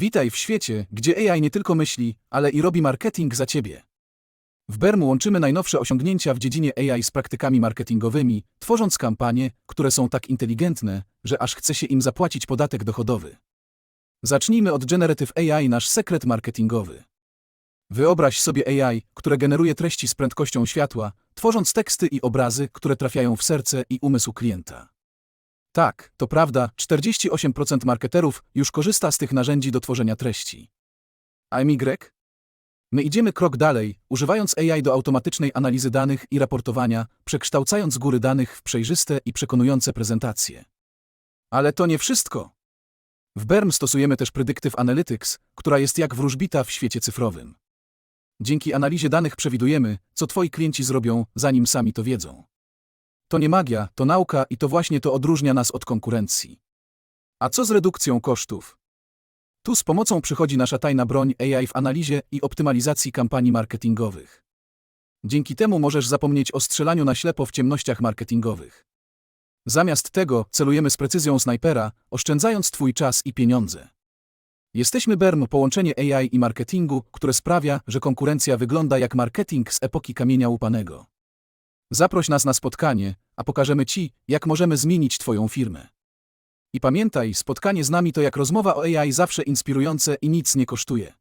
Witaj w świecie, gdzie AI nie tylko myśli, ale i robi marketing za ciebie. W Bermu łączymy najnowsze osiągnięcia w dziedzinie AI z praktykami marketingowymi, tworząc kampanie, które są tak inteligentne, że aż chce się im zapłacić podatek dochodowy. Zacznijmy od Generative AI, nasz sekret marketingowy. Wyobraź sobie AI, które generuje treści z prędkością światła, tworząc teksty i obrazy, które trafiają w serce i umysł klienta. Tak, to prawda, 48% marketerów już korzysta z tych narzędzi do tworzenia treści. A MY? My idziemy krok dalej, używając AI do automatycznej analizy danych i raportowania, przekształcając góry danych w przejrzyste i przekonujące prezentacje. Ale to nie wszystko. W BERM stosujemy też Predictive Analytics, która jest jak wróżbita w świecie cyfrowym. Dzięki analizie danych przewidujemy, co twoi klienci zrobią, zanim sami to wiedzą. To nie magia, to nauka i to właśnie to odróżnia nas od konkurencji. A co z redukcją kosztów? Tu z pomocą przychodzi nasza tajna broń AI w analizie i optymalizacji kampanii marketingowych. Dzięki temu możesz zapomnieć o strzelaniu na ślepo w ciemnościach marketingowych. Zamiast tego celujemy z precyzją snajpera, oszczędzając Twój czas i pieniądze. Jesteśmy BERM, połączenie AI i marketingu, które sprawia, że konkurencja wygląda jak marketing z epoki kamienia łupanego. Zaproś nas na spotkanie, a pokażemy Ci, jak możemy zmienić Twoją firmę. I pamiętaj, spotkanie z nami to jak rozmowa o AI zawsze inspirujące i nic nie kosztuje.